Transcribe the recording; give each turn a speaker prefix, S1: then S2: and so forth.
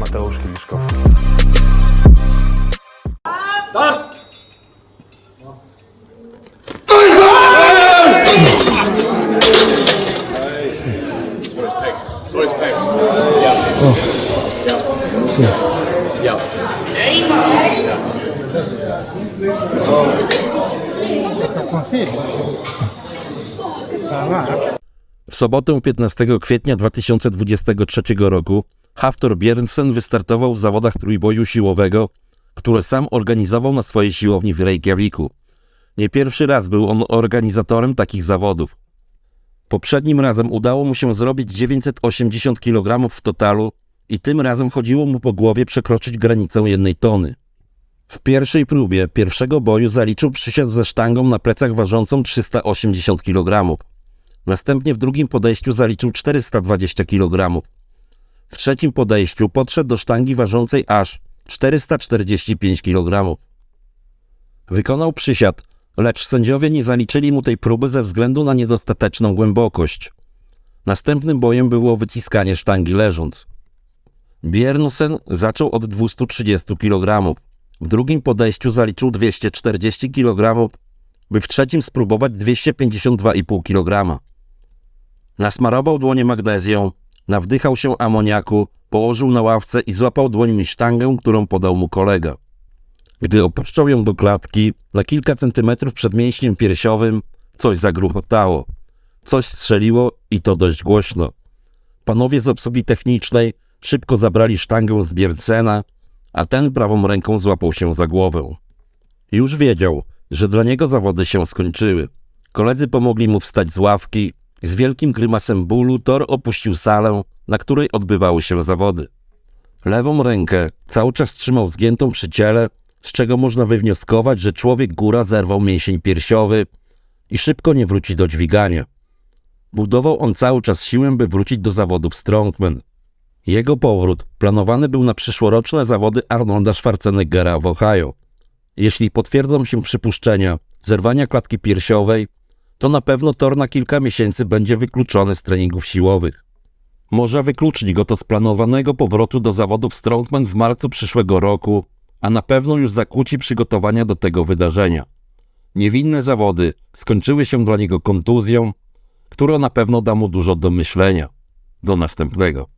S1: Mateusz Kiliszkowski.
S2: W sobotę 15 kwietnia 2023 roku Haftor Bjernsen wystartował w zawodach trójboju siłowego, które sam organizował na swojej siłowni w Reykjaviku. Nie pierwszy raz był on organizatorem takich zawodów. Poprzednim razem udało mu się zrobić 980 kg w totalu i tym razem chodziło mu po głowie przekroczyć granicę jednej tony. W pierwszej próbie pierwszego boju zaliczył przysiad ze sztangą na plecach ważącą 380 kg. Następnie w drugim podejściu zaliczył 420 kg. W trzecim podejściu podszedł do sztangi ważącej aż 445 kg. Wykonał przysiad, lecz sędziowie nie zaliczyli mu tej próby ze względu na niedostateczną głębokość. Następnym bojem było wyciskanie sztangi leżąc. Biernusen zaczął od 230 kg. W drugim podejściu zaliczył 240 kg, by w trzecim spróbować 252,5 kg. Nasmarował dłonie magnezją, nawdychał się amoniaku, położył na ławce i złapał dłońmi sztangę, którą podał mu kolega. Gdy opuszczał ją do klatki, na kilka centymetrów przed mięśniem piersiowym coś zagruchotało. Coś strzeliło i to dość głośno. Panowie z obsługi technicznej szybko zabrali sztangę z Biercena, a ten prawą ręką złapał się za głowę. Już wiedział, że dla niego zawody się skończyły. Koledzy pomogli mu wstać z ławki. Z wielkim grymasem bólu Thor opuścił salę, na której odbywały się zawody. Lewą rękę cały czas trzymał zgiętą przy ciele, z czego można wywnioskować, że człowiek góra zerwał mięsień piersiowy i szybko nie wróci do dźwigania. Budował on cały czas siłę, by wrócić do zawodów strongman. Jego powrót planowany był na przyszłoroczne zawody Arnolda Schwarzeneggera w Ohio. Jeśli potwierdzą się przypuszczenia zerwania klatki piersiowej, to na pewno Thor na kilka miesięcy będzie wykluczony z treningów siłowych. Może wykluczyć go to z planowanego powrotu do zawodów Strongman w marcu przyszłego roku, a na pewno już zakłóci przygotowania do tego wydarzenia. Niewinne zawody skończyły się dla niego kontuzją, która na pewno da mu dużo do myślenia. Do następnego.